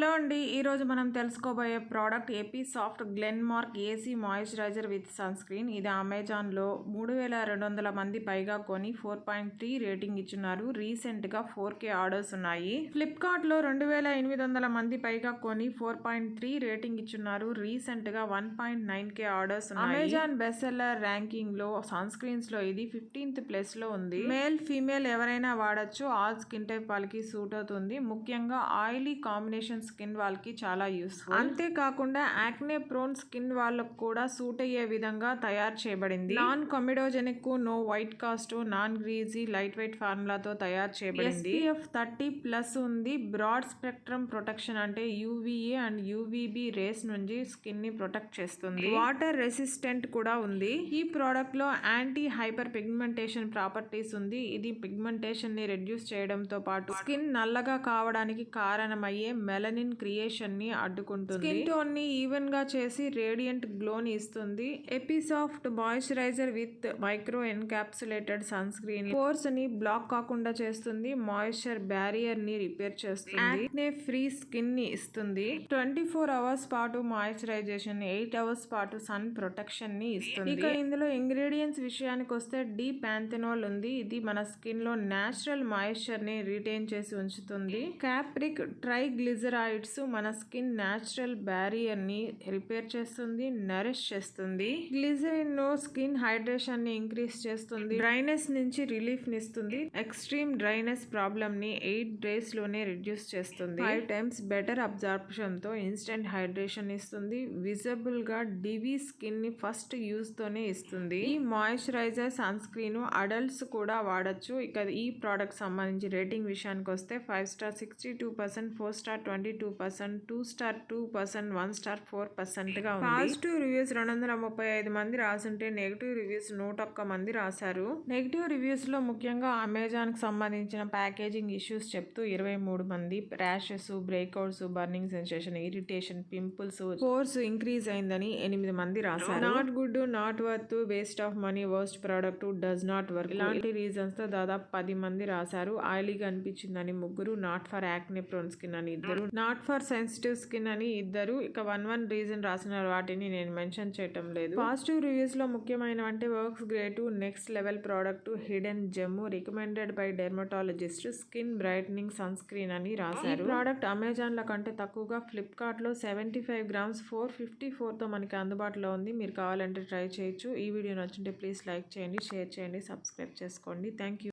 Hello అండి. ఈరోజు మనం తెలుసుకోబోయే product Episoft Glenmark AC moisturiser with sunscreen. ఇది అమెజాన్లో మూడు వేల రెండు వందల మంది పైగా కొని ఫోర్ పాయింట్ త్రీ రేటింగ్ ఇచ్చున్నారు. రీసెంట్గా ఫోర్ కే ఆర్డర్స్ ఉన్నాయి. ఫ్లిప్కార్ట్లో రెండు వేల ఎనిమిది వందల మంది పైగా కొని ఫోర్ పాయింట్ త్రీ రేటింగ్ ఇచ్చున్నారు. రీసెంట్గా one point nine K orders Amazon best seller ర్యాంకింగ్లో సన్ స్క్రీన్స్లో ఇది ఫిఫ్టీన్త్ ప్లేస్లో ఉంది. మేల్ ఫీమేల్ ఎవరైనా వాడచ్చు. ఆల్ స్కిన్ టైప్ వాళ్ళకి సూట్ అవుతుంది. ముఖ్యంగా ఆయిలీ కాంబినేషన్ స్కిన్ వాళ్ళకి చాలా యూస్ఫుల్. అంతేకాకుండా యాక్నే ప్రోన్ స్కిన్ వాళ్ళకు కూడా సూట్ అయ్యే విధంగా తయారు చేయబడింది. Non comedogenic no white cast non greasy light weight ఫార్ములాతో తయారు చేయబడింది. ఎఫ్ థర్టీ ప్లస్ ఉంది. బ్రాడ్ స్పెక్ట్రమ్ ప్రొటెక్షన్ అంటే యూవీఏ అండ్ యూవీబీ రేస్ నుంచి స్కిన్ని ప్రొటెక్ట్ చేస్తుంది. వాటర్ రెసిస్టెంట్ కూడా ఉంది. ఈ ప్రోడక్ట్లో యాంటీ హైపర్ పిగ్మెంటేషన్ ప్రాపర్టీస్ ఉంది. ఇది పిగ్మెంటేషన్ని రెడ్యూస్ చేయడంతో పాటు స్కిన్ నల్లగా కావడానికి కారణమయ్యే మెలనిన్ క్రియేషన్ని అడ్డుకుంటుంది. స్కిన్ టోన్ని ఈవెన్గా చేసి రేడియంట్ గ్లో ని ఇస్తుంది. Episoft moisturiser with micro encapsulated sunscreen పోర్స్ని block కాకుండా చేస్తుంది. మాయిశ్చర్ బ్యారియర్ని రిపేర్ చేస్తుంది. యాక్నే ఫ్రీ స్కిన్ని ఇస్తుంది. ట్వంటీ ఫోర్ అవర్స్ పాటు మాయిశ్చరైజేషన్ ఎయిట్ అవర్స్ పాటు సన్ ప్రొటెక్షన్ని ఇస్తుంది. ఇక ఇందులో ఇంగ్రీడియంట్స్ విషయానికి వస్తే డీ ప్యాంథెనాల్ ఉంది. ఇది మన స్కిన్లో నేచురల్ మాయిశ్చర్ని రిటైన్ చేసి ఉంచుతుంది. కాప్రిక్ ట్రై గ్లిజరాయిడ్స్ మన స్కిన్ న్యాచురల్ బ్యారియర్ని రిపేర్ చేస్తుంది నరిష్ చేస్తుంది. గ్లిజరిన్ స్కిన్ హైడ్రేషన్ని ఇంక్రీజ్ చేస్తుంది డ్రైనెస్ నుంచి రిలీఫ్ని ఇస్తుంది. ఎక్స్ట్రీమ్ డ్రైనెస్ ప్రాబ్లమ్ని ఎయిట్ డేస్లోనే రిడ్యూస్ చేస్తుంది. ఫైవ్ టైమ్స్ బెటర్ అబ్జార్ప్షన్తో ఇన్స్టెంట్ హైడ్రేషన్ ఇస్తుంది. విజిబుల్గా డివి స్కిన్ని ఫస్ట్ యూజ్ తోనే ఇస్తుంది. ఈ మాయిశ్చరైజర్ సన్ స్క్రీన్ అడల్ట్స్ కూడా వాడచ్చు. ఇక ఈ ప్రోడక్ట్ సంబంధించి రేటింగ్ విషయానికి వస్తే five star sixty two percent four star twenty two percent two star two percent one star four పర్సెంట్గా ఉంది. పాజిటివ్ రివ్యూస్ రెండు వందల ముప్పై ఐదు మంది రాసుంటే నెగిటివ్ రివ్యూస్ నూట ఒక్క మంది రాశారు. నెగిటివ్ రివ్యూస్లో ముఖ్యంగా అమెజాన్కి సంబంధించిన ప్యాకేజింగ్ ఇష్యూస్ చెప్తూ ఇరవై మూడు మంది rashes breakouts burning sensation irritation pimples course increase అయిందని ఎనిమిది మంది రాశారు. Not good not worth waste of money worst product does not work. ఇలాంటి రీజన్స్తో దాదాపు పది మంది రాశారు. ఆయిలీగా అనిపించిందని ముగ్గురు not for acne prone skin అని ఇద్దరు నాట్ ఫర్ సెన్సిటివ్ స్కిన్ అని ఇద్దరు ఇక వన్ వన్ రీజన్ రాసిన వాటిని నేను మెన్షన్ చేయటం లేదు. పాజిటివ్ రివ్యూస్లో ముఖ్యమైన అంటే works great next level product hidden gem recommended by dermatologist skin brightening sunscreen అని రాశారు. ప్రోడక్ట్ అమెజాన్లో కంటే తక్కువగా ఫ్లిప్కార్ట్లో seventy five grams four fifty ఫోర్తో మనకి అందుబాటులో ఉంది. మీరు కావాలంటే ట్రై చేయొచ్చు. ఈ వీడియో నచ్చుంటే ప్లీజ్ లైక్ చేయండి షేర్ చేయండి సబ్స్క్రైబ్ చేసుకోండి. Thank you